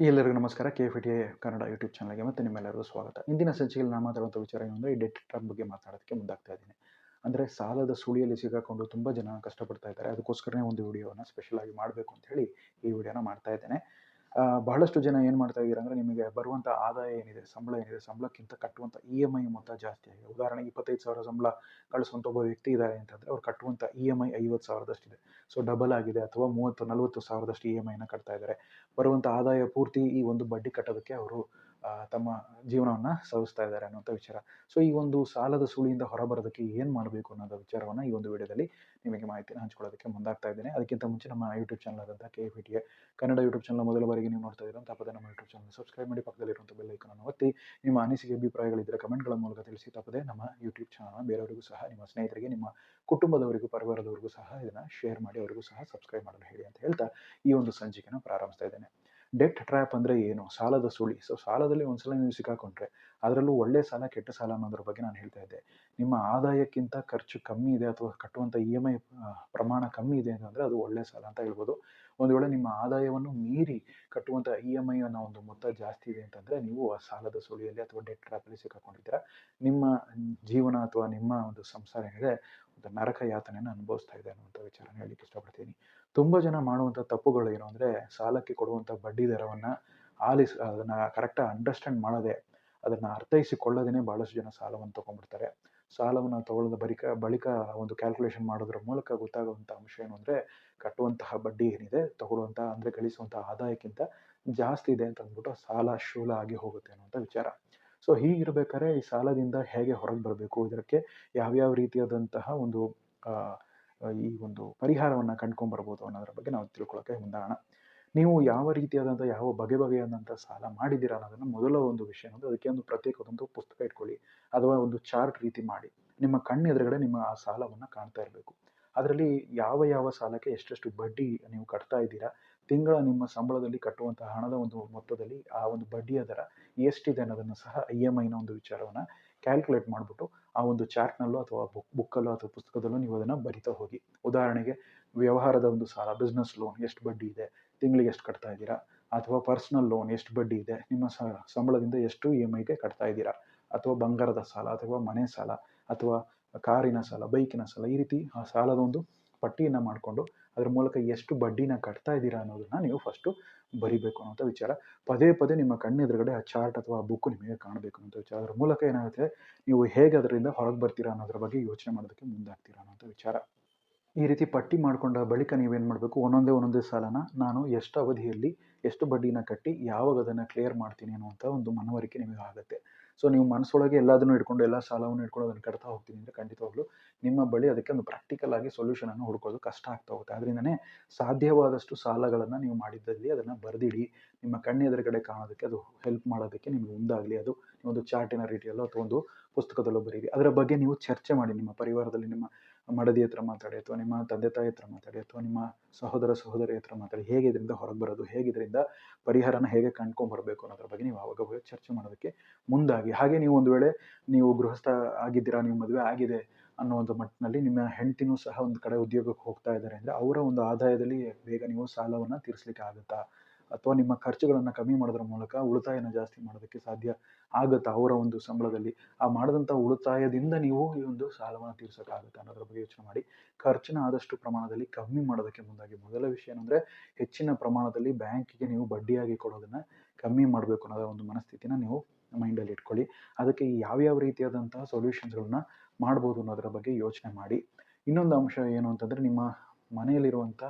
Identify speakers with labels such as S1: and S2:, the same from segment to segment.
S1: ಎಲ್ಲರಿಗೂ ನಮಸ್ಕಾರ. K F T Kannada YouTube ಚಾನಲ್ಗೆ ಮತ್ತು ನಿಮ್ಮೆಲ್ಲರಿಗೂ ಸ್ವಾಗತ. ಇಂದಿನ ಸಂಚಿಕೆಯಲ್ಲಿ ನಾನು ಮಾತಾಡುವಂಥ ವಿಚಾರ ಏನಂದರೆ ಈ ಡೆಟ್ ಟ್ರಾಪ್ ಬಗ್ಗೆ ಮಾತಾಡೋದಕ್ಕೆ ಮುಂದಾಗ್ತಾ ಇದ್ದೀನಿ. ಅಂದರೆ ಸಾಲದ ಸುಳಿಯಲ್ಲಿ ಸಿಗಾಕೊಂಡು ತುಂಬ ಜನ ಕಷ್ಟಪಡ್ತಾ ಇದ್ದಾರೆ. ಅದಕ್ಕೋಸ್ಕರನೇ ಒಂದು ವಿಡಿಯೋನ ಸ್ಪೆಷಲಾಗಿ ಮಾಡಬೇಕು ಅಂತ ಹೇಳಿ ಈ ವಿಡಿಯೋನ ಮಾಡ್ತಾ ಇದ್ದೇನೆ. ಬಹಳಷ್ಟು ಜನ ಏನು ಮಾಡ್ತಾ ಇದ್ದೀರಾ ಅಂದರೆ ನಿಮಗೆ ಬರುವಂಥ ಆದಾಯ ಏನಿದೆ, ಸಂಬಳ ಏನಿದೆ, ಸಂಬಳಕ್ಕಿಂತ ಕಟ್ಟುವಂಥ ಇ ಎಂ ಐ ಮೊತ್ತ ಜಾಸ್ತಿ ಆಗಿದೆ. ಉದಾಹರಣೆಗೆ ಇಪ್ಪತ್ತೈದು ಸಾವಿರ ಸಂಬಳ ಗಳಿಸುವಂಥ ಒಬ್ಬ ವ್ಯಕ್ತಿ ಇದ್ದಾರೆ ಅಂತಂದರೆ ಅವ್ರು ಕಟ್ಟುವಂಥ ಇ ಎಂ ಐ ಐವತ್ತು ಸಾವಿರದಷ್ಟಿದೆ. ಸೊ ಡಬಲ್ ಆಗಿದೆ ಅಥವಾ ಮೂವತ್ತು, ನಲವತ್ತು ಸಾವಿರದಷ್ಟು ಇ ಎಂ ಐನ ಕಟ್ತಾ ಇದ್ದಾರೆ. ಬರುವಂಥ ಆದಾಯ ಪೂರ್ತಿ ಈ ಒಂದು ಬಡ್ಡಿ ಕಟ್ಟೋದಕ್ಕೆ ಅವರು ತಮ್ಮ ಜೀವನವನ್ನು ಸಾಗಿಸ್ತಾ ಇದ್ದಾರೆ ಅನ್ನುವಂಥ ವಿಚಾರ. ಸೊ ಈ ಒಂದು ಸಾಲದ ಸುಳಿಯಿಂದ ಹೊರಬರೋದಕ್ಕೆ ಏನು ಮಾಡಬೇಕು ಅನ್ನೋದ ವಿಚಾರವನ್ನು ಈ ಒಂದು ವಿಡಿಯೋದಲ್ಲಿ ನಿಮಗೆ ಮಾಹಿತಿನ ಹಂಚ್ಕೊಳ್ಳೋದಕ್ಕೆ ಮುಂದಾಗ್ತಾ ಇದ್ದೇನೆ. ಅದಕ್ಕಿಂತ ಮುಂಚೆ ನಮ್ಮ ಯೂಟ್ಯೂಬ್ ಚಾನಲ್ ಆದಂಥ ಕೆ ಬಿ ಟಿಗೆ ಕನ್ನಡ ಯೂಟ್ಯೂಬ್ ಚಾನಲ್ ಮೊದಲ ಬಾರಿಗೆ ನೀವು ನೋಡ್ತಾ ಇದ್ದೀರಾ ತಪ್ಪದೆ ನಮ್ಮ ಯೂಟ್ಯೂಬ್ ಚಾನಲ್ ಸಬ್ಸ್ಕ್ರೈಬ್ ಮಾಡಿ ಪಕ್ಕದಲ್ಲಿರುವಂಥ ಐಕನನ್ನು ಒತ್ತಿ. ನಿಮ್ಮ ಅನಿಸಿಕೆ ಅಭಿಪ್ರಾಯಗಳಿದ್ದರೆ ಕಮೆಂಟ್ಗಳ ಮೂಲಕ ತಿಳಿಸಿ. ತಪ್ಪದೆ ನಮ್ಮ ಯೂಟ್ಯೂಬ್ ಚಾನಲ್ ಬೇರೆಯವರಿಗೂ ಸಹ, ನಿಮ್ಮ ಸ್ನೇಹಿತರಿಗೆ, ನಿಮ್ಮ ಕುಟುಂಬದವರಿಗೂ, ಪರಿವಾರದವರಿಗೂ ಸಹ ಇದನ್ನು ಶೇರ್ ಮಾಡಿ, ಅವರಿಗೂ ಸಹ ಸಬ್ಸ್ಕ್ರೈಬ್ ಮಾಡಲು ಹೇಳಿ ಅಂತ ಹೇಳ್ತಾ ಈ ಒಂದು ಸಂಚಿಕೆನ ಪ್ರಾರಂಭಿಸ್ತಾ ಇದ್ದೇನೆ. ಡೆಟ್ ಟ್ರ್ಯಾಪ್ ಅಂದರೆ ಏನು? ಸಾಲದ ಸುಳಿ. ಸೊ ಸಾಲದಲ್ಲಿ ಒಂದ್ಸಲ ನೀವು ಸಿಕ್ಕಾಕೊಂಡ್ರೆ ಅದರಲ್ಲೂ ಒಳ್ಳೆ ಸಾಲ, ಕೆಟ್ಟ ಸಾಲ ಅನ್ನೋದ್ರ ಬಗ್ಗೆ ನಾನು ಹೇಳ್ತಾ ಇದ್ದೆ. ನಿಮ್ಮ ಆದಾಯಕ್ಕಿಂತ ಖರ್ಚು ಕಮ್ಮಿ ಇದೆ ಅಥವಾ ಕಟ್ಟುವಂಥ ಇ ಎಂ ಐ ಪ್ರಮಾಣ ಕಮ್ಮಿ ಇದೆ ಅಂತಂದರೆ ಅದು ಒಳ್ಳೆ ಸಾಲ ಅಂತ ಹೇಳ್ಬೋದು. ಒಂದು ವೇಳೆ ನಿಮ್ಮ ಆದಾಯವನ್ನು ಮೀರಿ ಕಟ್ಟುವಂಥ ಇ ಎಂ ಐ ಅನ್ನೋ ಒಂದು ಮೊತ್ತ ಜಾಸ್ತಿ ಇದೆ ಅಂತಂದರೆ ನೀವು ಆ ಸಾಲದ ಸುಳಿಯಲ್ಲಿ ಅಥವಾ ಡೆಟ್ ಟ್ರ್ಯಾಪಲ್ಲಿ ಸಿಕ್ಕಾಕೊಂಡಿದ್ದೀರಾ. ನಿಮ್ಮ ಜೀವನ ಅಥವಾ ನಿಮ್ಮ ಒಂದು ಸಂಸಾರ ಏನಿದೆ ಒಂದು ನರಕ ಯಾತನೆಯನ್ನು ಅನುಭವಿಸ್ತಾ ಇದೆ ಅನ್ನುವಂಥ ವಿಚಾರನ ಹೇಳಲಿಕ್ಕೆ ಇಷ್ಟಪಡ್ತೀನಿ. ತುಂಬ ಜನ ಮಾಡುವಂಥ ತಪ್ಪುಗಳು ಏನು ಅಂದರೆ ಸಾಲಕ್ಕೆ ಕೊಡುವಂಥ ಬಡ್ಡಿ ದರವನ್ನು ಆಲಿಸ್, ಅದನ್ನು ಕರೆಕ್ಟಾಗಿ ಅಂಡರ್ಸ್ಟ್ಯಾಂಡ್ ಮಾಡದೆ ಅದನ್ನು ಅರ್ಥೈಸಿಕೊಳ್ಳದೇ ಭಾಳಷ್ಟು ಜನ ಸಾಲವನ್ನು ತೊಗೊಂಡ್ಬಿಡ್ತಾರೆ. ಸಾಲವನ್ನು ತಗೊಳ್ಳೋದ ಬಳಿಕ ಬಳಿಕ ಒಂದು ಕ್ಯಾಲ್ಕುಲೇಷನ್ ಮಾಡೋದ್ರ ಮೂಲಕ ಗೊತ್ತಾಗುವಂಥ ಅಂಶ ಏನು ಅಂದರೆ ಕಟ್ಟುವಂತಹ ಬಡ್ಡಿ ಏನಿದೆ ತಗೊಳ್ಳುವಂಥ ಅಂದರೆ ಗಳಿಸುವಂಥ ಆದಾಯಕ್ಕಿಂತ ಜಾಸ್ತಿ ಇದೆ ಅಂತ ಅಂದ್ಬಿಟ್ಟು ಸಾಲ ಶೂಲ ಆಗಿ ಹೋಗುತ್ತೆ ಅನ್ನುವಂಥ ವಿಚಾರ. ಸೊ ಹೀಗಿರ್ಬೇಕಾದ್ರೆ ಈ ಸಾಲದಿಂದ ಹೇಗೆ ಹೊರಗೆ ಬರಬೇಕು? ಇದಕ್ಕೆ ಯಾವ್ಯಾವ ರೀತಿಯಾದಂತಹ ಒಂದು ಈ ಒಂದು ಪರಿಹಾರವನ್ನು ಕಂಡ್ಕೊಂಬರ್ಬೋದು ಅನ್ನೋದ್ರ ಬಗ್ಗೆ ನಾವು ತಿಳ್ಕೊಳ್ಳೋಕೆ ಮುಂದಾಗೋಣ. ನೀವು ಯಾವ ರೀತಿಯಾದಂಥ ಯಾವ ಬಗೆ ಬಗೆಯಾದಂಥ ಸಾಲ ಮಾಡಿದ್ದೀರಾ ಅನ್ನೋದನ್ನು ಮೊದಲ ಒಂದು ವಿಷಯ ಅಂದರೆ ಅದಕ್ಕೆ ಒಂದು ಪ್ರತ್ಯೇಕದೊಂದು ಪುಸ್ತಕ ಇಟ್ಕೊಳ್ಳಿ. ಅಥವಾ ಒಂದು ಚಾರ್ಟ್ ರೀತಿ ಮಾಡಿ. ನಿಮ್ಮ ಕಣ್ಣು ಎದುರುಗಡೆ ನಿಮ್ಮ ಆ ಸಾಲವನ್ನು ಕಾಣ್ತಾ ಇರಬೇಕು. ಅದರಲ್ಲಿ ಯಾವ ಯಾವ ಸಾಲಕ್ಕೆ ಎಷ್ಟೆಷ್ಟು ಬಡ್ಡಿ ನೀವು ಕಟ್ತಾ ಇದ್ದೀರಾ, ತಿಂಗಳ ನಿಮ್ಮ ಸಂಬಳದಲ್ಲಿ ಕಟ್ಟುವಂಥ ಹಣದ ಒಂದು ಮೊತ್ತದಲ್ಲಿ ಆ ಒಂದು ಬಡ್ಡಿಯ ದರ ಎಷ್ಟಿದೆ ಅನ್ನೋದನ್ನು ಸಹ ಇ ಎಂ ಐನ ಒಂದು ವಿಚಾರವನ್ನು ಕ್ಯಾಲ್ಕುಲೇಟ್ ಮಾಡಿಬಿಟ್ಟು ಆ ಒಂದು ಚಾರ್ಟ್ನಲ್ಲೋ ಅಥವಾ ಬುಕ್, ಬುಕ್ಕಲ್ಲೋ ಅಥವಾ ಪುಸ್ತಕದಲ್ಲೋ ನೀವು ಅದನ್ನು ಬರಿತಾ ಹೋಗಿ. ಉದಾಹರಣೆಗೆ ವ್ಯವಹಾರದ ಒಂದು ಸಾಲ ಬಿಸ್ನೆಸ್ ಲೋನ್ ಎಷ್ಟು ಬಡ್ಡಿ ಇದೆ, ತಿಂಗಳಿಗೆ ಎಷ್ಟು ಕಟ್ತಾ ಇದ್ದೀರಾ, ಅಥವಾ ಪರ್ಸ್ನಲ್ ಲೋನ್ ಎಷ್ಟು ಬಡ್ಡಿ ಇದೆ, ನಿಮ್ಮ ಸಂಬಳದಿಂದ ಎಷ್ಟು ಇ ಎಂ ಐಗೆ ಕಟ್ತಾ ಇದ್ದೀರಾ, ಅಥವಾ ಬಂಗಾರದ ಸಾಲ ಅಥವಾ ಮನೆ ಸಾಲ, ಅಥವಾ ಕಾರಿನ ಸಾಲ, ಬೈಕಿನ ಸಾಲ, ಈ ರೀತಿ ಆ ಸಾಲದ ಒಂದು ಪಟ್ಟಿಯನ್ನು ಮಾಡಿಕೊಂಡು ಅದರ ಮೂಲಕ ಎಷ್ಟು ಬಡ್ಡಿನ ಕಟ್ತಾ ಇದ್ದೀರಾ ಅನ್ನೋದನ್ನ ನೀವು ಫಸ್ಟು ಬರಿಬೇಕು ಅನ್ನೋಂಥ ವಿಚಾರ. ಪದೇ ಪದೇ ನಿಮ್ಮ ಕಣ್ಣೆದುರುಗಡೆ ಆ ಚಾರ್ಟ್ ಅಥವಾ ಆ ಬುಕ್ ನಿಮಗೆ ಕಾಣಬೇಕು ಅನ್ನೋಂಥ ವಿಚಾರ. ಅದರ ಮೂಲಕ ಏನಾಗುತ್ತೆ? ನೀವು ಹೇಗೆ ಅದರಿಂದ ಹೊರಗೆ ಬರ್ತೀರಾ ಅನ್ನೋದ್ರ ಬಗ್ಗೆ ಯೋಚನೆ ಮಾಡೋದಕ್ಕೆ ಮುಂದಾಗ್ತೀರಾ ಅನ್ನೋಂಥ ವಿಚಾರ. ಈ ರೀತಿ ಪಟ್ಟಿ ಮಾಡಿಕೊಂಡ ಬಳಿಕ ನೀವೇನು ಮಾಡಬೇಕು? ಒಂದೊಂದೇ ಒಂದೊಂದೇ ಸಾಲನ ನಾನು ಎಷ್ಟು ಅವಧಿಯಲ್ಲಿ ಎಷ್ಟು ಬಡ್ಡಿನ ಕಟ್ಟಿ ಯಾವಾಗ ಅದನ್ನು ಕ್ಲಿಯರ್ ಮಾಡ್ತೀನಿ ಅನ್ನುವಂಥ ಒಂದು ಮನವರಿಕೆ ನಿಮಗೆ ಆಗುತ್ತೆ ಸೊ ನೀವು ಮನಸ್ಸೊಳಗೆ ಎಲ್ಲದನ್ನು ಇಟ್ಕೊಂಡು, ಎಲ್ಲ ಸಾಲವನ್ನು ಇಟ್ಕೊಂಡು ಅದನ್ನು ಕಟ್ತಾ ಹೋಗ್ತೀನಿ ಅಂದರೆ ಖಂಡಿತವಾಗ್ಲೂ ನಿಮ್ಮ ಬಳಿ ಅದಕ್ಕೆ ಒಂದು ಪ್ರಾಕ್ಟಿಕಲ್ ಆಗಿ ಸೊಲ್ಯೂಷನನ್ನು ಹುಡ್ಕೋದು ಕಷ್ಟ ಆಗ್ತಾ ಹೋಗುತ್ತೆ. ಅದರಿಂದನೇ ಸಾಧ್ಯವಾದಷ್ಟು ಸಾಲಗಳನ್ನು ನೀವು ಮಾಡಿದ್ದಲ್ಲಿ ಅದನ್ನು ಬರೆದಿಡಿ. ನಿಮ್ಮ ಕಣ್ಣೆದುರುಗಡೆ ಕಾಣೋದಕ್ಕೆ, ಅದು ಹೆಲ್ಪ್ ಮಾಡೋದಕ್ಕೆ ನಿಮಗೆ ಮುಂದಾಗಲಿ. ಅದು ಒಂದು ಚಾರ್ಟಿನ ರೀತಿಯಲ್ಲೋ ಅಥವಾ ಒಂದು ಪುಸ್ತಕದಲ್ಲೋ ಬರೀರಿ. ಅದರ ಬಗ್ಗೆ ನೀವು ಚರ್ಚೆ ಮಾಡಿ ನಿಮ್ಮ ಪರಿವಾರದಲ್ಲಿ ನಿಮ್ಮ ಮಡದಿ ಹತ್ರ ಮಾತಾಡಿ ಅಥವಾ ನಿಮ್ಮ ತಂದೆ ತಾಯಿ ಹತ್ರ ಮಾತಾಡಿ ಅಥವಾ ನಿಮ್ಮ ಸಹೋದರ ಸಹೋದರಿ ಹತ್ರ ಮಾತಾಡಿ ಹೇಗೆ ಇದರಿಂದ ಹೊರಗೆ ಬರೋದು ಹೇಗೆ ಇದರಿಂದ ಪರಿಹಾರನ ಹೇಗೆ ಕಂಡ್ಕೊಂಬರ್ಬೇಕು ಅನ್ನೋದ್ರ ಬಗ್ಗೆ ನೀವು ಆವಾಗ ಹೋಗಿ ಚರ್ಚೆ ಮಾಡೋದಕ್ಕೆ ಮುಂದಾಗಿ. ಹಾಗೆ ನೀವು ಒಂದು ವೇಳೆ ನೀವು ಗೃಹಸ್ಥ ಆಗಿದ್ದೀರಾ, ನೀವು ಮದುವೆ ಆಗಿದೆ ಅನ್ನೋ ಒಂದು ಮಟ್ಟಿನಲ್ಲಿ ನಿಮ್ಮ ಹೆಂಡತಿನೂ ಸಹ ಒಂದು ಕಡೆ ಉದ್ಯೋಗಕ್ಕೆ ಹೋಗ್ತಾ ಇದ್ದಾರೆ ಅಂದರೆ ಅವರ ಒಂದು ಆದಾಯದಲ್ಲಿ ಬೇಗ ನೀವು ಸಾಲವನ್ನು ತೀರಿಸಲಿಕ್ಕೆ ಆಗುತ್ತಾ? ಅಥವಾ ನಿಮ್ಮ ಖರ್ಚುಗಳನ್ನು ಕಮ್ಮಿ ಮಾಡೋದ್ರ ಮೂಲಕ ಉಳಿತಾಯನ ಜಾಸ್ತಿ ಮಾಡೋದಕ್ಕೆ ಸಾಧ್ಯ ಆಗುತ್ತಾ ಅವರ ಒಂದು ಸಂಬಳದಲ್ಲಿ? ಆ ಮಾಡಿದಂಥ ಉಳಿತಾಯದಿಂದ ನೀವು ಈ ಒಂದು ಸಾಲವನ್ನು ತೀರಿಸೋಕ್ಕಾಗುತ್ತೆ ಅನ್ನೋದ್ರ ಬಗ್ಗೆ ಯೋಚನೆ ಮಾಡಿ. ಖರ್ಚನ್ನ ಆದಷ್ಟು ಪ್ರಮಾಣದಲ್ಲಿ ಕಮ್ಮಿ ಮಾಡೋದಕ್ಕೆ ಮುಂದಾಗಿ ಮೊದಲ ವಿಷಯ ಏನಂದರೆ ಹೆಚ್ಚಿನ ಪ್ರಮಾಣದಲ್ಲಿ ಬ್ಯಾಂಕಿಗೆ ನೀವು ಬಡ್ಡಿಯಾಗಿ ಕೊಡೋದನ್ನು ಕಮ್ಮಿ ಮಾಡಬೇಕು ಅನ್ನೋದ ಒಂದು ಮನಸ್ಥಿತಿನ ನೀವು ಮೈಂಡಲ್ಲಿ ಇಟ್ಕೊಳ್ಳಿ. ಅದಕ್ಕೆ ಯಾವ್ಯಾವ ರೀತಿಯಾದಂತಹ ಸೊಲ್ಯೂಷನ್ಸ್ಗಳನ್ನ ಮಾಡ್ಬೋದು ಅನ್ನೋದರ ಬಗ್ಗೆ ಯೋಚನೆ ಮಾಡಿ. ಇನ್ನೊಂದು ಅಂಶ ಏನು ಅಂತಂದರೆ ನಿಮ್ಮ ಮನೆಯಲ್ಲಿರುವಂಥ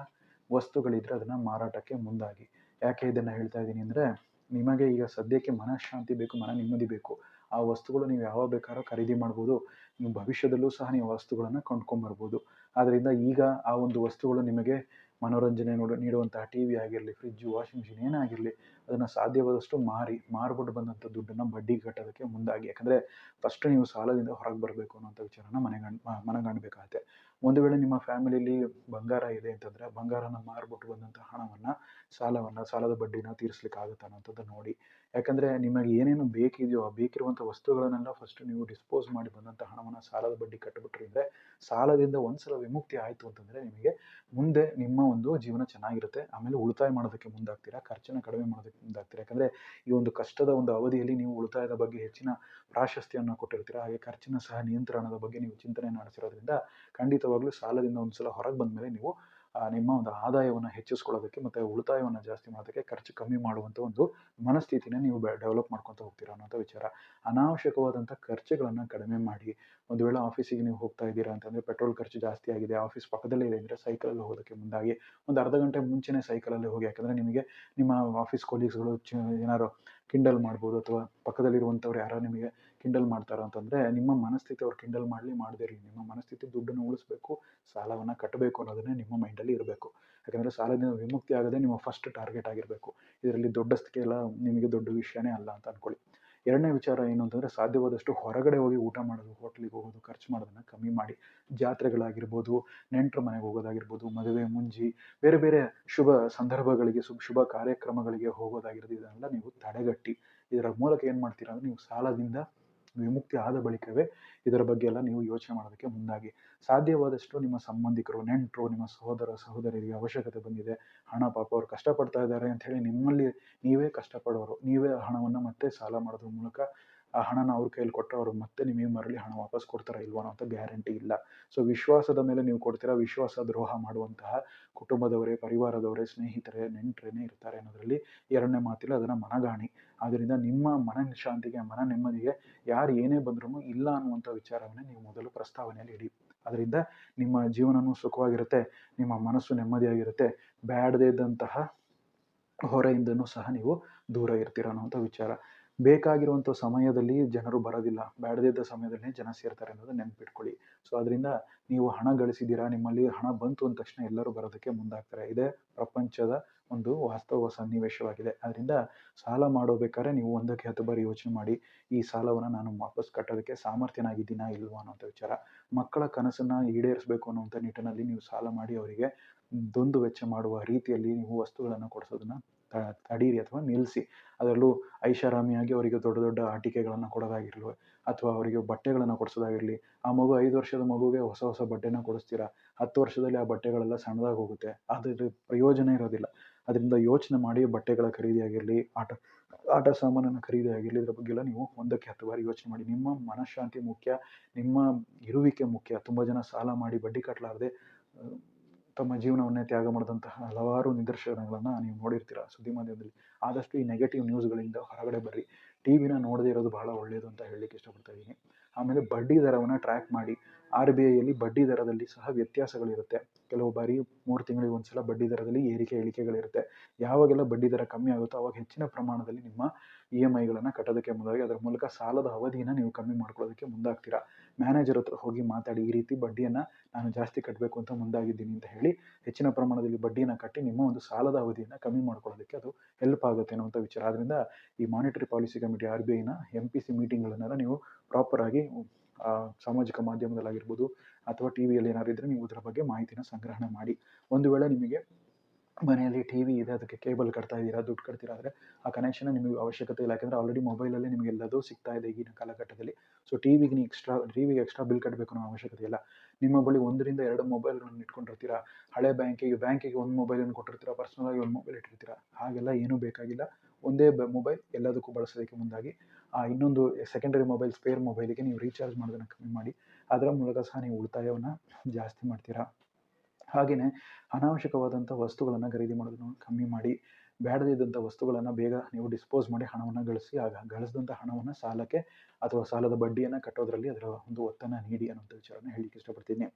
S1: ವಸ್ತುಗಳಿದ್ರೆ ಅದನ್ನು ಮಾರಾಟಕ್ಕೆ ಮುಂದಾಗಿ. ಯಾಕೆ ಇದನ್ನು ಹೇಳ್ತಾ ಇದ್ದೀನಿ ಅಂದರೆ, ನಿಮಗೆ ಈಗ ಸದ್ಯಕ್ಕೆ ಮನಃಶಾಂತಿ ಬೇಕು, ಮನ ನೆಮ್ಮದಿ ಬೇಕು. ಆ ವಸ್ತುಗಳು ನೀವು ಯಾವಾಗ ಬೇಕಾದ್ರೂ ಖರೀದಿ ಮಾಡ್ಬೋದು. ನೀವು ಭವಿಷ್ಯದಲ್ಲೂ ಸಹ ನೀವು ವಸ್ತುಗಳನ್ನು ಕೊಂಡ್ಕೊಂಬರ್ಬೋದು. ಆದ್ದರಿಂದ ಈಗ ಆ ಒಂದು ವಸ್ತುಗಳು ನಿಮಗೆ ಮನೋರಂಜನೆ ನೋಡ, ನೀಡುವಂತಹ ಟಿ ವಿ ಆಗಿರಲಿ ಫ್ರಿಜ್ಜು ವಾಷಿಂಗ್ ಮಿಷಿನ್ ಏನೇ ಆಗಿರಲಿ ಅದನ್ನು ಸಾಧ್ಯವಾದಷ್ಟು ಮಾರಿ, ಮಾರ್ಬಿಟ್ಟು ಬಂದಂಥ ದುಡ್ಡನ್ನು ಬಡ್ಡಿ ಕಟ್ಟೋದಕ್ಕೆ ಮುಂದಾಗಿ. ಯಾಕಂದರೆ ಫಸ್ಟ್ ನೀವು ಸಾಲದಿಂದ ಹೊರಗೆ ಬರಬೇಕು ಅನ್ನೋಂಥ ವಿಚಾರನ ಮನೆಗಣ್ ಮನಗಾಣಬೇಕಾಗತ್ತೆ. ಒಂದು ವೇಳೆ ನಿಮ್ಮ ಫ್ಯಾಮಿಲಿಯಲ್ಲಿ ಬಂಗಾರ ಇದೆ ಅಂತಂದರೆ, ಬಂಗಾರನ ಮಾರ್ಬಿಟ್ಟು ಬಂದಂಥ ಹಣವನ್ನು ಸಾಲವನ್ನು, ಸಾಲದ ಬಡ್ಡಿನ ತೀರಿಸ್ಲಿಕ್ಕೆ ಆಗುತ್ತೆ ಅನ್ನೋಂಥದ್ದು ನೋಡಿ. ಯಾಕಂದರೆ ನಿಮಗೆ ಏನೇನು ಬೇಕಿದೆಯೋ ಆ ಬೇಕಿರುವಂಥ ವಸ್ತುಗಳನ್ನೆಲ್ಲ ಫಸ್ಟ್ ನೀವು ಡಿಸ್ಪೋಸ್ ಮಾಡಿ ಬಂದಂಥ ಹಣವನ್ನು ಸಾಲದ ಬಡ್ಡಿ ಕಟ್ಟಿಬಿಟ್ರಿ ಸಾಲದಿಂದ ಒಂದ್ಸಲ ವಿಮುಕ್ತಿ ಆಯಿತು ಅಂತಂದರೆ ನಿಮಗೆ ಮುಂದೆ ನಿಮ್ಮ ಒಂದು ಜೀವನ ಚೆನ್ನಾಗಿರುತ್ತೆ. ಆಮೇಲೆ ಉಳಿತಾಯ ಮಾಡೋದಕ್ಕೆ ಮುಂದಾಗ್ತೀರಾ, ಖರ್ಚನ್ನ ಕಡಿಮೆ ಮಾಡೋದಕ್ಕೆ ಮುಂದಾಗ್ತೀರಾ. ಯಾಕಂದರೆ ಈ ಒಂದು ಕಷ್ಟದ ಒಂದು ಅವಧಿಯಲ್ಲಿ ನೀವು ಉಳಿತಾಯದ ಬಗ್ಗೆ ಹೆಚ್ಚಿನ ಪ್ರಾಶಸ್ತ್ಯವನ್ನು ಕೊಟ್ಟಿರ್ತೀರಾ, ಹಾಗೆ ಖರ್ಚಿನ ಸಹ ನಿಯಂತ್ರಣದ ಬಗ್ಗೆ ನೀವು ಚಿಂತನೆ ನಡೆಸಿರೋದ್ರಿಂದ ಖಂಡಿತವಾಗ್ಲೂ ಸಾಲದಿಂದ ಒಂದು ಸಲ ಹೊರಗೆ ಬಂದಮೇಲೆ ನೀವು ನಿಮ್ಮ ಒಂದು ಆದಾಯವನ್ನು ಹೆಚ್ಚಿಸ್ಕೊಳ್ಳೋದಕ್ಕೆ ಮತ್ತು ಉಳಿತಾಯವನ್ನು ಜಾಸ್ತಿ ಮಾಡೋದಕ್ಕೆ ಖರ್ಚು ಕಮ್ಮಿ ಮಾಡುವಂಥ ಒಂದು ಮನಸ್ಥಿತಿನ ನೀವು ಡೆವಲಪ್ ಮಾಡ್ಕೊತ ಹೋಗ್ತೀರಾ ಅನ್ನೋಂಥ ವಿಚಾರ. ಅನಾವಶ್ಯಕವಾದಂಥ ಖರ್ಚುಗಳನ್ನು ಕಡಿಮೆ ಮಾಡಿ, ಒಂದು ವೇಳೆ ಆಫೀಸಿಗೆ ನೀವು ಹೋಗ್ತಾ ಇದ್ದೀರಾ ಅಂತಂದರೆ ಪೆಟ್ರೋಲ್ ಖರ್ಚು ಜಾಸ್ತಿ ಆಗಿದೆ ಆಫೀಸ್ ಪಕ್ಕದಲ್ಲೇ ಇದೆ ಅಂದರೆ ಸೈಕಲಲ್ಲಿ ಹೋಗೋದಕ್ಕೆ ಮುಂದಾಗಿ, ಒಂದು ಅರ್ಧ ಗಂಟೆ ಮುಂಚೆನೇ ಸೈಕಲಲ್ಲಿ ಹೋಗಿ, ಯಾಕಂದರೆ ನಿಮಗೆ ನಿಮ್ಮ ಆಫೀಸ್ ಕೊಲೀಗ್ಸ್ಗಳು ಚ, ಏನಾದ್ರು ಕಿಂಡಲ್ ಮಾಡ್ಬೋದು ಅಥವಾ ಪಕ್ಕದಲ್ಲಿರುವಂಥವ್ರು ಯಾರೋ ನಿಮಗೆ ಕಿಂಡಲ್ ಮಾಡ್ತಾರ ಅಂತಂದರೆ, ನಿಮ್ಮ ಮನಸ್ಥಿತಿ ಅವ್ರು ಕಿಂಡಲ್ ಮಾಡಲಿ ಮಾಡದಿರಲಿ. ನಿಮ್ಮ ಮನಸ್ಥಿತಿ ದುಡ್ಡನ್ನು ಉಳಿಸ್ಬೇಕು, ಸಾಲವನ್ನು ಕಟ್ಟಬೇಕು ಅನ್ನೋದನ್ನೇ ನಿಮ್ಮ ಮೈಂಡಲ್ಲಿ ಇರಬೇಕು. ಯಾಕಂದರೆ ಸಾಲದಿಂದ ವಿಮುಕ್ತಿ ಆಗದೆ ನಿಮ್ಮ ಫಸ್ಟ್ ಟಾರ್ಗೆಟ್ ಆಗಿರಬೇಕು. ಇದರಲ್ಲಿ ದೊಡ್ಡ ಸ್ಕೇಲ ನಿಮಗೆ ದೊಡ್ಡ ವಿಷಯನೇ ಅಲ್ಲ ಅಂತ ಅಂದ್ಕೊಳ್ಳಿ ಎರಡನೇ ವಿಚಾರ ಏನು ಅಂತಂದರೆ, ಸಾಧ್ಯವಾದಷ್ಟು ಹೊರಗಡೆ ಹೋಗಿ ಊಟ ಮಾಡೋದು ಹೋಟ್ಲಿಗೆ ಹೋಗೋದು, ಖರ್ಚು ಮಾಡೋದನ್ನು ಕಮ್ಮಿ ಮಾಡಿ. ಜಾತ್ರೆಗಳಾಗಿರ್ಬೋದು, ನೆಂಟರ ಮನೆಗೆ ಹೋಗೋದಾಗಿರ್ಬೋದು, ಮದುವೆ ಮುಂಜಿ, ಬೇರೆ ಬೇರೆ ಶುಭ ಸಂದರ್ಭಗಳಿಗೆ ಶುಭ ಶುಭ ಕಾರ್ಯಕ್ರಮಗಳಿಗೆ ಹೋಗೋದಾಗಿರೋದು, ಇದನ್ನೆಲ್ಲ ನೀವು ತಡೆಗಟ್ಟಿ. ಇದರ ಮೂಲಕ ಏನು ಮಾಡ್ತೀರಾ ಅಂದರೆ, ನೀವು ಸಾಲದಿಂದ ವಿಮುಕ್ತಿ ಆದ ಬಳಿಕವೇ ಇದರ ಬಗ್ಗೆ ಎಲ್ಲ ನೀವು ಯೋಚನೆ ಮಾಡೋದಕ್ಕೆ ಮುಂದಾಗಿ. ಸಾಧ್ಯವಾದಷ್ಟು ನಿಮ್ಮ ಸಂಬಂಧಿಕರು, ನೆಂಟರು, ನಿಮ್ಮ ಸಹೋದರ ಸಹೋದರಿಯರಿಗೆ ಅವಶ್ಯಕತೆ ಬಂದಿದೆ. ಹಣ ಪಾಪ ಅವ್ರು ಕಷ್ಟಪಡ್ತಾ ಇದ್ದಾರೆ ಅಂತ ಹೇಳಿ ನಿಮ್ಮಲ್ಲಿ ನೀವೇ ಕಷ್ಟಪಡೋರು. ನೀವೇ ಹಣವನ್ನು ಮತ್ತೆ ಸಾಲ ಮಾಡೋದ್ರ ಮೂಲಕ ಆ ಹಣನ ಅವ್ರ ಕೈಯಲ್ಲಿ ಕೊಟ್ಟರೆ ಅವರು ಮತ್ತೆ ನಿಮಗೆ ಮರಳಿ ಹಣ ವಾಪಸ್ ಕೊಡ್ತಾರಾ ಇಲ್ವಾ ಅಂತ ಗ್ಯಾರಂಟಿ ಇಲ್ಲ. ಸೊ ವಿಶ್ವಾಸದ ಮೇಲೆ ನೀವು ಕೊಡ್ತೀರಾ? ವಿಶ್ವಾಸ ದ್ರೋಹ ಮಾಡುವಂತಹ ಕುಟುಂಬದವರೇ, ಪರಿವಾರದವರೇ, ಸ್ನೇಹಿತರೇ, ನೆಂಟರೇನೇ ಇರ್ತಾರೆ ಅನ್ನೋದರಲ್ಲಿ ಎರಡನೇ ಮಾತಿಲ್ಲ, ಅದನ್ನು ಮನಗಾಣಿ. ಆದ್ದರಿಂದ ನಿಮ್ಮ ಮನ ಶಾಂತಿಗೆ, ಮನ ನೆಮ್ಮದಿಗೆ ಯಾರು ಏನೇ ಬಂದ್ರೂ ಇಲ್ಲ ಅನ್ನುವಂಥ ವಿಚಾರವನ್ನೇ ನೀವು ಮೊದಲು ಪ್ರಸ್ತಾವನೆಯಲ್ಲಿ ಇಡಿ. ಅದರಿಂದ ನಿಮ್ಮ ಜೀವನವೂ ಸುಖವಾಗಿರುತ್ತೆ, ನಿಮ್ಮ ಮನಸ್ಸು ನೆಮ್ಮದಿಯಾಗಿರುತ್ತೆ, ಬ್ಯಾಡದೇ ಇದ್ದಂತಹ ಹೊರೆಯಿಂದನೂ ಸಹ ನೀವು ದೂರ ಇರ್ತೀರ ಅನ್ನುವಂಥ ವಿಚಾರ. ಬೇಕಾಗಿರುವಂಥ ಸಮಯದಲ್ಲಿ ಜನರು ಬರೋದಿಲ್ಲ. ಬೇಡದಿದ್ದ ಸಮಯದಲ್ಲಿ ಜನ ಸೇರ್ತಾರೆ ಅನ್ನೋದು ನೆನ್ಪಿಟ್ಕೊಳ್ಳಿ. ಸೊ ಅದರಿಂದ ನೀವು ಹಣ ಗಳಿಸಿದ್ದೀರಾ, ನಿಮ್ಮಲ್ಲಿ ಹಣ ಬಂತು ಅಂದ ತಕ್ಷಣ ಎಲ್ಲರೂ ಬರೋದಕ್ಕೆ ಮುಂದಾಗ್ತಾರೆ. ಇದೇ ಪ್ರಪಂಚದ ಒಂದು ವಾಸ್ತವ ಸನ್ನಿವೇಶವಾಗಿದೆ. ಅದರಿಂದ ಸಾಲ ಮಾಡೋಬೇಕಾದ್ರೆ ನೀವು ಒಂದಕ್ಕೆ ಹತ್ತು ಬಾರಿ ಯೋಚನೆ ಮಾಡಿ, ಈ ಸಾಲವನ್ನು ನಾನು ವಾಪಸ್ ಕಟ್ಟೋದಕ್ಕೆ ಸಾಮರ್ಥ್ಯನಾಗಿದ್ದೀನಾ ಇಲ್ವಾ ಅನ್ನೋಂಥ ವಿಚಾರ. ಮಕ್ಕಳ ಕನಸನ್ನು ಈಡೇರಿಸಬೇಕು ಅನ್ನುವಂಥ ನಿಟ್ಟಿನಲ್ಲಿ ನೀವು ಸಾಲ ಮಾಡಿ ಅವರಿಗೆ ದೊಂದು ವೆಚ್ಚ ಮಾಡುವ ರೀತಿಯಲ್ಲಿ ನೀವು ವಸ್ತುಗಳನ್ನು ಕೊಡಿಸೋದನ್ನು ತಡೀರಿ ಅಥವಾ ನಿಲ್ಲಿಸಿ ಅದರಲ್ಲೂ ಐಷಾರಾಮಿಯಾಗಿ ಅವರಿಗೆ ದೊಡ್ಡ ದೊಡ್ಡ ಆಟಿಕೆಗಳನ್ನು ಕೊಡೋದಾಗಿರಲಿ ಅಥವಾ ಅವರಿಗೆ ಬಟ್ಟೆಗಳನ್ನು ಕೊಡಿಸೋದಾಗಿರಲಿ, ಆ ಮಗು ಐದು ವರ್ಷದ ಮಗುಗೆ ಹೊಸ ಹೊಸ ಬಟ್ಟೆನ ಕೊಡಿಸ್ತೀರಾ? ಹತ್ತು ವರ್ಷದಲ್ಲಿ ಆ ಬಟ್ಟೆಗಳೆಲ್ಲ ಸಣ್ಣದಾಗಿ ಹೋಗುತ್ತೆ. ಅದರ ಪ್ರಯೋಜನ ಇರೋದಿಲ್ಲ. ಅದರಿಂದ ಯೋಚನೆ ಮಾಡಿ ಬಟ್ಟೆಗಳ ಖರೀದಿ ಆಗಿರಲಿ ಆಟ ಆಟ ಸಾಮಾನನ್ನು ಖರೀದಿ ಆಗಿರಲಿ ಇದ್ರ ಬಗ್ಗೆ ಎಲ್ಲ ನೀವು ಒಂದಕ್ಕೆ ಹತ್ತು ಬಾರಿ ಯೋಚನೆ ಮಾಡಿ. ನಿಮ್ಮ ಮನಃಶಾಂತಿ ಮುಖ್ಯ, ನಿಮ್ಮ ಇರುವಿಕೆ ಮುಖ್ಯ. ತುಂಬ ಜನ ಸಾಲ ಮಾಡಿ ಬಡ್ಡಿ ಕಟ್ಟಲಾರದೆ ತಮ್ಮ ಜೀವನವನ್ನೇ ತ್ಯಾಗ ಮಾಡಿದಂತಹ ಹಲವಾರು ನಿದರ್ಶನಗಳನ್ನು ನೀವು ನೋಡಿರ್ತೀರ ಸುದ್ದಿ ಮಾಧ್ಯಮದಲ್ಲಿ. ಆದಷ್ಟು ಈ ನೆಗೆಟಿವ್ ನ್ಯೂಸ್ಗಳಿಂದ ಹೊರಗಡೆ ಬರ್ರಿ. ಟಿ ವಿನ ನೋಡದೇ ಇರೋದು ಬಹಳ ಒಳ್ಳೆಯದು ಅಂತ ಹೇಳಲಿಕ್ಕೆ ಇಷ್ಟಪಡ್ತಾ ಇದ್ದೀನಿ. ಆಮೇಲೆ ಬಡ್ಡಿ ದರವನ್ನು ಟ್ರ್ಯಾಕ್ ಮಾಡಿ. ಆರ್ ಬಿ ಐಯಲ್ಲಿ ಬಡ್ಡಿ ದರದಲ್ಲಿ ಸಹ ವ್ಯತ್ಯಾಸಗಳಿರುತ್ತೆ. ಕೆಲವು ಬಾರಿ ಮೂರು ತಿಂಗಳಿಗೆ ಒಂದು ಸಲ ಬಡ್ಡಿ ದರದಲ್ಲಿ ಏರಿಕೆ, ಇಳಿಕೆಗಳಿರುತ್ತೆ. ಯಾವಾಗೆಲ್ಲ ಬಡ್ಡಿ ದರ ಕಮ್ಮಿ ಆಗುತ್ತೋ ಅವಾಗ ಹೆಚ್ಚಿನ ಪ್ರಮಾಣದಲ್ಲಿ ನಿಮ್ಮ ಇ ಎಂ ಐಗಳನ್ನು ಕಟ್ಟೋದಕ್ಕೆ ಮುಂದಾಗಿ, ಅದರ ಮೂಲಕ ಸಾಲದ ಅವಧಿಯನ್ನು ನೀವು ಕಮ್ಮಿ ಮಾಡ್ಕೊಳ್ಳೋದಕ್ಕೆ ಮುಂದಾಗ್ತೀರಾ. ಮ್ಯಾನೇಜರ್ ಹತ್ರ ಹೋಗಿ ಮಾತಾಡಿ, ಈ ರೀತಿ ಬಡ್ಡಿಯನ್ನು ನಾನು ಜಾಸ್ತಿ ಕಟ್ಟಬೇಕು ಅಂತ ಮುಂದಾಗಿದ್ದೀನಿ ಅಂತ ಹೇಳಿ ಹೆಚ್ಚಿನ ಪ್ರಮಾಣದಲ್ಲಿ ಬಡ್ಡಿಯನ್ನು ಕಟ್ಟಿ ನಿಮ್ಮ ಒಂದು ಸಾಲದ ಅವಧಿಯನ್ನು ಕಮ್ಮಿ ಮಾಡ್ಕೊಳ್ಳೋದಕ್ಕೆ ಅದು ಹೆಲ್ಪ್ ಆಗುತ್ತೆ ಅನ್ನುವಂಥ ವಿಚಾರ. ಆದ್ದರಿಂದ ಈ monetary policy committee R B ಐನ ಎಂ ಪಿ ಸಿ ಮೀಟಿಂಗ್ಗಳನ್ನೆಲ್ಲ ನೀವು ಪ್ರಾಪರಾಗಿ ಸಾಮಾಜಿಕ ಮಾಧ್ಯಮದಲ್ಲಾಗಿರ್ಬೋದು ಅಥವಾ ಟಿ ವಿಯಲ್ಲಿ ಏನಾದ್ರು ಇದ್ದರೆ ನೀವು ಇದರ ಬಗ್ಗೆ ಮಾಹಿತಿನ ಸಂಗ್ರಹಣೆ ಮಾಡಿ. ಒಂದು ವೇಳೆ ನಿಮಗೆ ಮನೆಯಲ್ಲಿ ಟಿ ವಿ ಇದೆ, ಅದಕ್ಕೆ ಕೇಬಲ್ ಕಟ್ತಾ ಇದ್ದೀರಾ, ದುಡ್ಡು ಕಟ್ತೀರಾ ಅಂದರೆ ಆ ಕನೆಕ್ಷನ್ ನಿಮಗೆ ಅವಶ್ಯಕತೆ ಇಲ್ಲ. ಯಾಕಂದರೆ ಆಲ್ರೆಡಿ ಮೊಬೈಲಲ್ಲೇ ನಿಮಗೆ ಎಲ್ಲದೂ ಸಿಗ್ತಾ ಇದೆ ಈಗಿನ ಕಾಲಘಟ್ಟದಲ್ಲಿ. ಸೊ ಟಿ ವಿಗೆ ನೀವು ಎಕ್ಸ್ಟ್ರಾ ಟಿ ವಿಗೆ ಎಕ್ಸ್ಟ್ರಾ ಬಿಲ್ ಕಟ್ಟಬೇಕು ಅನ್ನೋ ಅವಶ್ಯಕತೆ ಇಲ್ಲ. ನಿಮ್ಮ ಬಳಿ ಒಂದರಿಂದ ಎರಡು ಮೊಬೈಲ್ಗಳನ್ನು ಇಟ್ಕೊಂಡಿರ್ತೀರಾ? ಹಳೆ ಬ್ಯಾಂಕಿಗೆ ಬ್ಯಾಂಕಿಗೆ ಒಂದು ಮೊಬೈಲನ್ನು ಕೊಟ್ಟಿರ್ತೀರಾ? ಪರ್ಸ್ನಲಾಗಿ ಒಂದು ಮೊಬೈಲ್ ಇಟ್ಟಿರ್ತೀರಾ? ಹಾಗೆಲ್ಲ ಏನೂ ಬೇಕಾಗಿಲ್ಲ. ಒಂದೇ ಮೊಬೈಲ್ ಎಲ್ಲದಕ್ಕೂ ಬಳಸೋದಕ್ಕೆ ಮುಂದಾಗಿ, ಆ ಇನ್ನೊಂದು ಸೆಕೆಂಡರಿ ಮೊಬೈಲ್ ಸ್ಪೇರ್ ಮೊಬೈಲಿಗೆ ನೀವು ರೀಚಾರ್ಜ್ ಮಾಡೋದನ್ನು ಕಮ್ಮಿ ಮಾಡಿ. ಅದರ ಮೂಲಕ ಸಹ ನೀವು ಉಳಿತಾಯವನ್ನು ಜಾಸ್ತಿ ಮಾಡ್ತೀರಾ? ಹಾಗೆಯೇ ಅನಾವಶ್ಯಕವಾದಂಥ ವಸ್ತುಗಳನ್ನು ಖರೀದಿ ಮಾಡೋದನ್ನು ಕಮ್ಮಿ ಮಾಡಿ ಬೇಡದಿದ್ದಂಥ ವಸ್ತುಗಳನ್ನು ಬೇಗ ನೀವು ಡಿಸ್ಪೋಸ್ ಮಾಡಿ ಹಣವನ್ನು ಗಳಿಸಿ, ಆಗ ಗಳಿಸಿದಂಥ ಹಣವನ್ನು ಸಾಲಕ್ಕೆ ಅಥವಾ ಸಾಲದ ಬಡ್ಡಿಯನ್ನು ಕಟ್ಟೋದರಲ್ಲಿ ಅದರ ಒಂದು ಒತ್ತನ್ನು ನೀಡಿ ಅನ್ನೋಂಥ ವಿಚಾರನ ಹೇಳಲಿಕ್ಕೆ ಇಷ್ಟಪಡ್ತೀನಿ.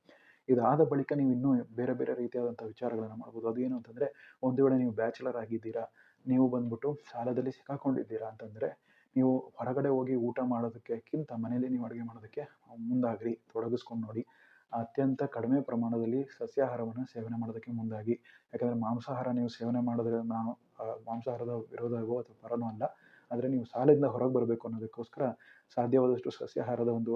S1: ಇದಾದ ಬಳಿಕ ನೀವು ಇನ್ನೂ ಬೇರೆ ಬೇರೆ ರೀತಿಯಾದಂಥ ವಿಚಾರಗಳನ್ನು ಮಾಡ್ಬೋದು. ಅದೇನು ಅಂತಂದರೆ, ಒಂದು ವೇಳೆ ನೀವು ಬ್ಯಾಚುಲರ್ ಆಗಿದ್ದೀರಾ, ನೀವು ಬಂದ್ಬಿಟ್ಟು ಸಾಲದಲ್ಲಿ ಸಿಕ್ಕಾಕೊಂಡಿದ್ದೀರಾ ಅಂತಂದರೆ, ನೀವು ಹೊರಗಡೆ ಹೋಗಿ ಊಟ ಮಾಡೋದಕ್ಕಿಂತ ಮನೇಲಿ ನೀವು ಅಡುಗೆ ಮಾಡೋದಕ್ಕೆ ಮುಂದಾಗ್ರಿ, ತೊಡಗಿಸ್ಕೊಂಡು ನೋಡಿ. ಅತ್ಯಂತ ಕಡಿಮೆ ಪ್ರಮಾಣದಲ್ಲಿ ಸಸ್ಯಾಹಾರವನ್ನು ಸೇವನೆ ಮಾಡೋದಕ್ಕೆ ಮುಂದಾಗಿ. ಯಾಕಂದರೆ ಮಾಂಸಾಹಾರ ನೀವು ಸೇವನೆ ಮಾಡಿದ್ರೆ ನಾನು ಮಾಂಸಾಹಾರದ ವಿರೋಧವೋ ಅಥವಾ ಪರನೋ ಅಲ್ಲ. ಆದರೆ ನೀವು ಸಾಲದಿಂದ ಹೊರಗೆ ಬರಬೇಕು ಅನ್ನೋದಕ್ಕೋಸ್ಕರ ಸಾಧ್ಯವಾದಷ್ಟು ಸಸ್ಯಾಹಾರದ ಒಂದು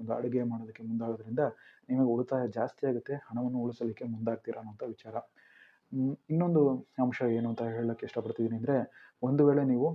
S1: ಒಂದು ಅಡುಗೆ ಮಾಡೋದಕ್ಕೆ ಮುಂದಾಗೋದ್ರಿಂದ ನಿಮಗೆ ಉಳಿತಾಯ ಜಾಸ್ತಿ ಆಗುತ್ತೆ, ಹಣವನ್ನು ಉಳಿಸಲಿಕ್ಕೆ ಮುಂದಾಗ್ತೀರಾ ಅನ್ನೋಂಥ ವಿಚಾರ. ಇನ್ನೊಂದು ಅಂಶ ಏನು ಅಂತ ಹೇಳಕ್ಕೆ ಇಷ್ಟಪಡ್ತಿದ್ದೀನಿ ಅಂದರೆ, ಒಂದು ವೇಳೆ ನೀವು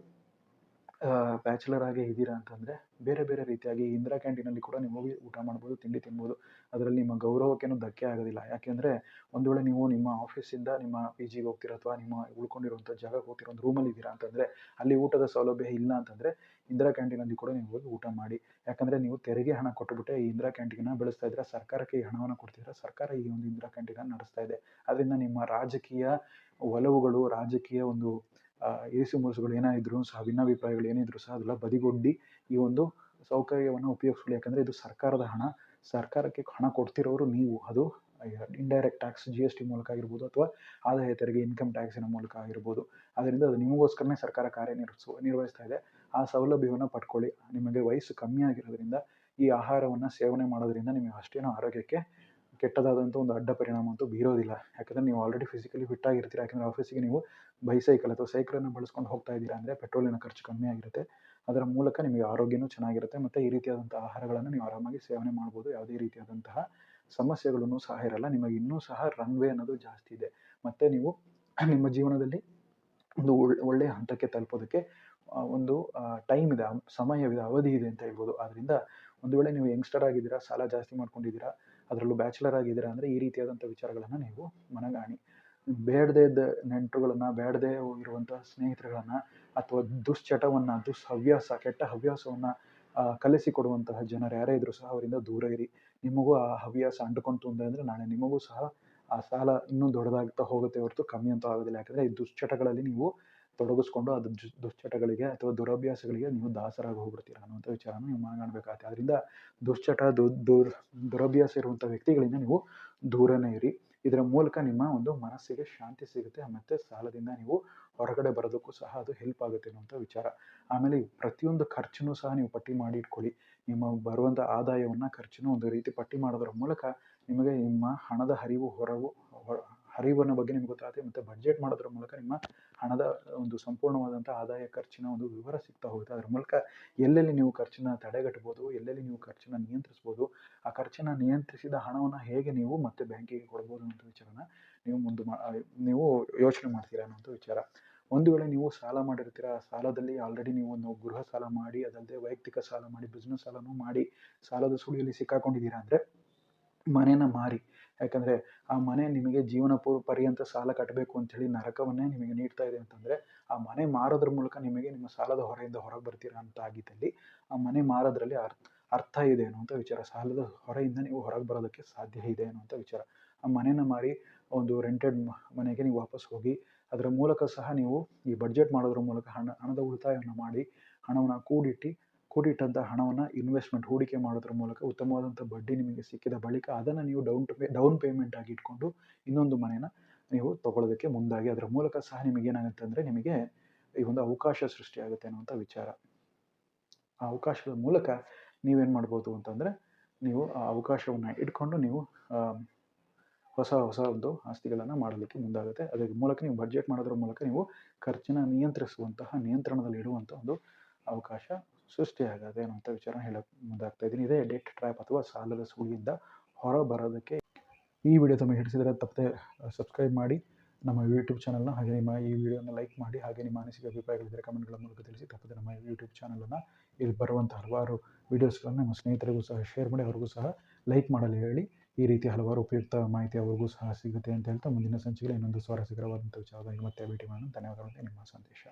S1: ಬ್ಯಾಚುಲರ್ ಆಗೇ ಇದ್ದೀರಾ ಅಂತಂದರೆ ಬೇರೆ ಬೇರೆ ರೀತಿಯಾಗಿ ಇಂದಿರಾ ಕ್ಯಾಂಟೀನಲ್ಲಿ ಕೂಡ ನೀವು ಹೋಗಿ ಊಟ ಮಾಡ್ಬೋದು, ತಿಂಡಿ ತಿನ್ಬೋದು. ಅದರಲ್ಲಿ ನಿಮ್ಮ ಗೌರವಕ್ಕೇನು ಧಕ್ಕೆ ಆಗೋದಿಲ್ಲ. ಯಾಕೆಂದರೆ ಒಂದು ವೇಳೆ ನೀವು ನಿಮ್ಮ ಆಫೀಸಿಂದ ನಿಮ್ಮ ಪಿ ಜಿಗೆ ಹೋಗ್ತೀರ ಅಥವಾ ನಿಮ್ಮ ಉಳ್ಕೊಂಡಿರುವಂಥ ಜಾಗಕ್ಕೆ ಹೋಗ್ತಿರೋ, ಒಂದು ರೂಮಲ್ಲಿ ಇದ್ದೀರಾ ಅಂತಂದರೆ ಅಲ್ಲಿ ಊಟದ ಸೌಲಭ್ಯ ಇಲ್ಲ ಅಂತಂದರೆ ಇಂದಿರಾ ಕ್ಯಾಂಟೀನಲ್ಲಿ ಕೂಡ ನೀವು ಹೋಗಿ ಊಟ ಮಾಡಿ. ಯಾಕಂದರೆ ನೀವು ತೆರಿಗೆ ಹಣ ಕೊಟ್ಟುಬಿಟ್ಟೆ ಈ ಇಂದಿರಾ ಕ್ಯಾಂಟೀನ ಬೆಳೆಸ್ತಾ ಇದ್ದೀರಾ, ಸರ್ಕಾರಕ್ಕೆ ಈ ಹಣವನ್ನು ಕೊಡ್ತಿದ್ರೆ ಸರ್ಕಾರ ಈ ಒಂದು ಇಂದಿರಾ ಕ್ಯಾಂಟೀನನ್ನು ನಡೆಸ್ತಾ ಇದೆ. ಅದರಿಂದ ನಿಮ್ಮ ರಾಜಕೀಯ ಒಲವುಗಳು, ರಾಜಕೀಯ ಒಂದು ಇರಿಸು ಮುರುಸುಗಳು ಏನೇ ಇದ್ರೂ ಸಹ, ಭಿನ್ನಾಭಿಪ್ರಾಯಗಳು ಏನಿದ್ರು ಸಹ ಅದೆಲ್ಲ ಬದಿಗೊಡ್ಡಿ ಈ ಒಂದು ಸೌಕರ್ಯವನ್ನು ಉಪಯೋಗಿಸ್ಕೊಳ್ಳಿ. ಯಾಕಂದರೆ ಇದು ಸರ್ಕಾರದ ಹಣ. ಸರ್ಕಾರಕ್ಕೆ ಹಣ ಕೊಡ್ತಿರೋರು ನೀವು. ಅದು indirect tax G S T ಮೂಲಕ ಆಗಿರ್ಬೋದು ಅಥವಾ ಆದಾಯ ತೆರಿಗೆ ಇನ್ಕಮ್ ಟ್ಯಾಕ್ಸಿನ ಮೂಲಕ ಆಗಿರ್ಬೋದು. ಅದರಿಂದ ಅದು ನಿಮಗೋಸ್ಕರನೇ ಸರ್ಕಾರ ಕಾರ್ಯನಿರ್ವಹಿಸು, ನಿರ್ವಹಿಸ್ತಾ ಇದೆ. ಆ ಸೌಲಭ್ಯವನ್ನು ಪಡ್ಕೊಳ್ಳಿ. ನಿಮಗೆ ವಯಸ್ಸು ಕಮ್ಮಿ ಆಗಿರೋದ್ರಿಂದ ಈ ಆಹಾರವನ್ನು ಸೇವನೆ ಮಾಡೋದ್ರಿಂದ ನಿಮಗೆ ಅಷ್ಟೇನೂ ಆರೋಗ್ಯಕ್ಕೆ ಕೆಟ್ಟದಾದಂಥ ಒಂದು ಅಡ್ಡ ಪರಿಣಾಮ ಅಂತೂ ಬೀರೋದಿಲ್ಲ. ಯಾಕಂದರೆ ನೀವು ಆಲ್ರೆಡಿ ಫಿಸಿಕಲಿ ಫಿಟ್ ಆಗಿರ್ತೀರ, ಯಾಕಂದರೆ ಆಫೀಸಿಗೆ ನೀವು ಬೈಸೈಕಲ್ ಅಥವಾ ಸೈಕಲನ್ನು ಬಳಸ್ಕೊಂಡು ಹೋಗ್ತಾ ಇದ್ದೀರಾ ಅಂದರೆ ಪೆಟ್ರೋಲಿನ ಖರ್ಚು ಕಮ್ಮಿ ಆಗಿರುತ್ತೆ. ಅದರ ಮೂಲಕ ನಿಮಗೆ ಆರೋಗ್ಯನೂ ಚೆನ್ನಾಗಿರುತ್ತೆ ಮತ್ತು ಈ ರೀತಿಯಾದಂಥ ಆಹಾರಗಳನ್ನು ನೀವು ಆರಾಮಾಗಿ ಸೇವನೆ ಮಾಡ್ಬೋದು. ಯಾವುದೇ ರೀತಿಯಾದಂತಹ ಸಮಸ್ಯೆಗಳನ್ನು ಸಹ ಇರಲ್ಲ. ನಿಮಗೆ ಇನ್ನೂ ಸಹ ರನ್ವೇ ಅನ್ನೋದು ಜಾಸ್ತಿ ಇದೆ. ಮತ್ತು ನೀವು ನಿಮ್ಮ ಜೀವನದಲ್ಲಿ ಒಂದು ಒಳ್ಳೆಯ ಹಂತಕ್ಕೆ ತಲುಪೋದಕ್ಕೆ ಒಂದು ಟೈಮ್ ಇದೆ ಸಮಯವಿದೆ, ಅವಧಿ ಇದೆ ಅಂತ ಹೇಳ್ಬೋದು. ಆದ್ದರಿಂದ ಒಂದು ವೇಳೆ ನೀವು ಯಂಗ್ಸ್ಟರ್ ಆಗಿದ್ದೀರಾ, ಸಾಲ ಜಾಸ್ತಿ ಮಾಡ್ಕೊಂಡಿದ್ದೀರಾ ಅದರಲ್ಲೂ ಬ್ಯಾಚುಲರ್ ಆಗಿದ್ದೀರಾ ಅಂದರೆ ಈ ರೀತಿಯಾದಂಥ ವಿಚಾರಗಳನ್ನು ನೀವು ಮನಗಾಣಿ. ಬೇಡದೇ ಇದ್ದ ನೆಂಟರುಗಳನ್ನು, ಬೇಡದೇ ಹೋಗಿರುವಂಥ ಸ್ನೇಹಿತರುಗಳನ್ನು ಅಥವಾ ದುಶ್ಚಟವನ್ನು, ದುಸ್ಹವ್ಯಾಸ, ಕೆಟ್ಟ ಹವ್ಯಾಸವನ್ನು ಕಲಿಸಿಕೊಡುವಂತಹ ಜನರು ಯಾರೇ ಇದ್ದರೂ ಸಹ ಅವರಿಂದ ದೂರ ಇರಿ. ನಿಮಗೂ ಆ ಹವ್ಯಾಸ ಅಂಟುಕೊಂತು ಅಂದರೆ ನಾಳೆ ನಿಮಗೂ ಸಹ ಆ ಸಾಲ ಇನ್ನೂ ದೊಡ್ಡದಾಗ್ತಾ ಹೋಗುತ್ತೆ ಹೊರತು ಕಮ್ಮಿ ಅಂತೂ ಆಗೋದಿಲ್ಲ. ಯಾಕಂದರೆ ಈ ದುಶ್ಚಟಗಳಲ್ಲಿ ನೀವು ತೊಡಗಿಸ್ಕೊಂಡು ಅದು ದುಶ್ಚಟಗಳಿಗೆ ಅಥವಾ ದುರಭ್ಯಾಸಗಳಿಗೆ ನೀವು ದಾಸರಾಗಿ ಹೋಗ್ಬಿಡ್ತೀರ ಅನ್ನುವಂಥ ವಿಚಾರನ ನೀವು ಮನಗಾಣಬೇಕಾಗುತ್ತೆ ಅದರಿಂದ ದುಶ್ಚಟ ದುರ್, ದುರಭ್ಯಾಸ ಇರುವಂಥ ವ್ಯಕ್ತಿಗಳಿಂದ ನೀವು ದೂರನೇ ಇರಿ. ಇದರ ಮೂಲಕ ನಿಮ್ಮ ಒಂದು ಮನಸ್ಸಿಗೆ ಶಾಂತಿ ಸಿಗುತ್ತೆ, ಮತ್ತು ಸಾಲದಿಂದ ನೀವು ಹೊರಗಡೆ ಬರೋದಕ್ಕೂ ಸಹ ಅದು ಹೆಲ್ಪ್ ಆಗುತ್ತೆ ಅನ್ನುವಂಥ ವಿಚಾರ. ಆಮೇಲೆ ಪ್ರತಿಯೊಂದು ಖರ್ಚನ್ನು ಸಹ ನೀವು ಪಟ್ಟಿ ಮಾಡಿ ಇಟ್ಕೊಳ್ಳಿ. ನಿಮ್ಮ ಬರುವಂಥ ಆದಾಯವನ್ನು ಖರ್ಚನ್ನು ಒಂದು ರೀತಿ ಪಟ್ಟಿ ಮಾಡೋದ್ರ ಮೂಲಕ ನಿಮಗೆ ನಿಮ್ಮ ಹಣದ ಹರಿವು, ಹೊರವು ಹರಿವಿನ ಬಗ್ಗೆ ನಿಮ್ಗೆ ಗೊತ್ತಾಗುತ್ತೆ ಮತ್ತು ಬಡ್ಜೆಟ್ ಮಾಡೋದ್ರ ಮೂಲಕ ನಿಮ್ಮ ಹಣದ ಒಂದು ಸಂಪೂರ್ಣವಾದಂಥ ಆದಾಯ ಖರ್ಚಿನ ಒಂದು ವಿವರ ಸಿಗ್ತಾ ಹೋಗುತ್ತೆ. ಅದರ ಮೂಲಕ ಎಲ್ಲೆಲ್ಲಿ ನೀವು ಖರ್ಚನ್ನ ತಡೆಗಟ್ಬೋದು, ಎಲ್ಲೆಲ್ಲಿ ನೀವು ಖರ್ಚನ್ನ ನಿಯಂತ್ರಿಸ್ಬೋದು, ಆ ಖರ್ಚನ್ನು ನಿಯಂತ್ರಿಸಿದ ಹಣವನ್ನು ಹೇಗೆ ನೀವು ಮತ್ತೆ ಬ್ಯಾಂಕಿಗೆ ಕೊಡ್ಬೋದು ಅನ್ನೋ ವಿಚಾರನ ನೀವು ಮುಂದೆ ನೀವು ಯೋಚನೆ ಮಾಡ್ತೀರಾ ಅನ್ನೋಂಥ ವಿಚಾರ. ಒಂದು ವೇಳೆ ನೀವು ಸಾಲ ಮಾಡಿರ್ತೀರ ಆ ಸಾಲದಲ್ಲಿ ಆಲ್ರೆಡಿ ನೀವು ಒಂದು ಗೃಹ ಸಾಲ ಮಾಡಿ ಅದಲ್ಲದೆ ವೈಯಕ್ತಿಕ ಸಾಲ ಮಾಡಿ ಬಿಸ್ನೆಸ್ ಸಾಲನೂ ಮಾಡಿ ಸಾಲದ ಸುಳಿಯಲ್ಲಿ ಸಿಕ್ಕಾಕೊಂಡಿದ್ದೀರಾ ಅಂದರೆ ಮನೇನ ಮಾರಿ ಯಾಕಂದರೆ ಆ ಮನೆ ನಿಮಗೆ ಜೀವನ ಪೂರ್, ಪರ್ಯಂತ ಸಾಲ ಕಟ್ಟಬೇಕು ಅಂಥೇಳಿ ನರಕವನ್ನೇ ನಿಮಗೆ ನೀಡ್ತಾ ಇದೆ ಅಂತಂದರೆ, ಆ ಮನೆ ಮಾರೋದ್ರ ಮೂಲಕ ನಿಮಗೆ ನಿಮ್ಮ ಸಾಲದ ಹೊರೆಯಿಂದ ಹೊರಗೆ ಬರ್ತೀರಾ ಅಂತ ಆಗಿದ್ದಲ್ಲಿ ಆ ಮನೆ ಮಾರೋದ್ರಲ್ಲಿ ಅರ್ಥ ಅರ್ಥ ಇದೆ ಅನ್ನುವಂಥ ವಿಚಾರ. ಸಾಲದ ಹೊರೆಯಿಂದ ನೀವು ಹೊರಗೆ ಬರೋದಕ್ಕೆ ಸಾಧ್ಯ ಇದೆ ಅನ್ನುವಂಥ ವಿಚಾರ. ಆ ಮನೇನ ಮಾರಿ ಒಂದು ರೆಂಟೆಡ್ ಮನೆಗೆ ನೀವು ವಾಪಸ್ ಹೋಗಿ, ಅದರ ಮೂಲಕ ಸಹ ನೀವು ಈ ಬಡ್ಜೆಟ್ ಮಾಡೋದ್ರ ಮೂಲಕ ಹಣ, ಹಣದ ಉಳಿತಾಯವನ್ನು ಮಾಡಿ, ಹಣವನ್ನು ಕೂಡಿಟ್ಟು ಕೂಡಿಟ್ಟಂಥ ಹಣವನ್ನು ಇನ್ವೆಸ್ಟ್ಮೆಂಟ್ ಹೂಡಿಕೆ ಮಾಡೋದ್ರ ಮೂಲಕ ಉತ್ತಮವಾದಂಥ ಬಡ್ಡಿ ನಿಮಗೆ ಸಿಕ್ಕಿದ ಬಳಿಕ ಅದನ್ನು ನೀವು ಡೌನ್ ಪೇ ಡೌನ್ ಪೇಮೆಂಟ್ ಆಗಿ ಇಟ್ಕೊಂಡು ಇನ್ನೊಂದು ಮನೇನ ನೀವು ತಗೊಳ್ಳೋದಕ್ಕೆ ಮುಂದಾಗಿ ಅದರ ಮೂಲಕ ಸಹ ನಿಮಗೇನಾಗುತ್ತೆ ಅಂದರೆ ನಿಮಗೆ ಈ ಒಂದು ಅವಕಾಶ ಸೃಷ್ಟಿಯಾಗುತ್ತೆ ಅನ್ನುವಂಥ ವಿಚಾರ. ಆ ಅವಕಾಶದ ಮೂಲಕ ನೀವೇನು ಮಾಡ್ಬೋದು ಅಂತಂದರೆ ನೀವು ಆ ಅವಕಾಶವನ್ನು ಇಟ್ಕೊಂಡು ನೀವು ಹೊಸ ಹೊಸ ಒಂದು ಆಸ್ತಿಗಳನ್ನು ಮಾಡಲಿಕ್ಕೆ ಮುಂದಾಗುತ್ತೆ. ಅದರ ಮೂಲಕ ನೀವು ಬಡ್ಜೆಟ್ ಮಾಡೋದ್ರ ಮೂಲಕ ನೀವು ಖರ್ಚನ್ನ ನಿಯಂತ್ರಿಸುವಂತಹ ನಿಯಂತ್ರಣದಲ್ಲಿ ಇಡುವಂಥ ಒಂದು ಅವಕಾಶ ಸೃಷ್ಟಿಯಾಗದೆ ಅನ್ನೋಂಥ ವಿಚಾರ ಹೇಳಕ್ಕೆ ಮುಂದಾಗ್ತಾ ಇದ್ದೀನಿ. ಇದೇ ಡೆಟ್ ಟ್ರ್ಯಾಪ್ ಅಥವಾ ಸಾಲದ ಸುಳಿಯಿಂದ ಹೊರ ಬರೋದಕ್ಕೆ ಈ ವಿಡಿಯೋ ತಮಗೆ ಹಿಡಿಸಿದರೆ ತಪ್ಪದೆ ಸಬ್ಸ್ಕ್ರೈಬ್ ಮಾಡಿ. ನಮ್ಮ ಯೂಟ್ಯೂಬ್ ಚಾನಲ್ನ ಹಾಗೆ ನಿಮ್ಮ ಈ ವಿಡಿಯೋನ ಲೈಕ್ ಮಾಡಿ, ಹಾಗೆ ನಿಮ್ಮ ಅನಿಸಿಕೆ ಅಭಿಪ್ರಾಯಗಳಿದ್ದರೆ ಕಮೆಂಟ್ಗಳ ಮೂಲಕ ತಿಳಿಸಿ. ತಪ್ಪದೆ ನಮ್ಮ ಯೂಟ್ಯೂಬ್ ಚಾನಲನ್ನು ಇಲ್ಲಿ ಬರುವಂಥ ಹಲವಾರು ವೀಡಿಯೋಸ್ಗಳನ್ನು ನಮ್ಮ ಸ್ನೇಹಿತರಿಗೂ ಸಹ ಶೇರ್ ಮಾಡಿ, ಅವ್ರಿಗೂ ಸಹ ಲೈಕ್ ಮಾಡಲು ಹೇಳಿ. ಈ ರೀತಿ ಹಲವಾರು ಉಪಯುಕ್ತ ಮಾಹಿತಿ ಅವ್ರಿಗೂ ಸಹ ಸಿಗುತ್ತೆ ಅಂತ ಹೇಳ್ತಾ ಮುಂದಿನ ಸಂಚಿಕೆ ಇನ್ನೊಂದು ಸ್ವಾರಸ್ಯಕರವಾದಂಥ ವಿಚಾರವಾಗಿ ಮತ್ತೆ ಭೇಟಿ ಮಾಡೋಣ. ಧನ್ಯವಾದಗಳು. ನಿಮ್ಮ ಸಂದೇಶ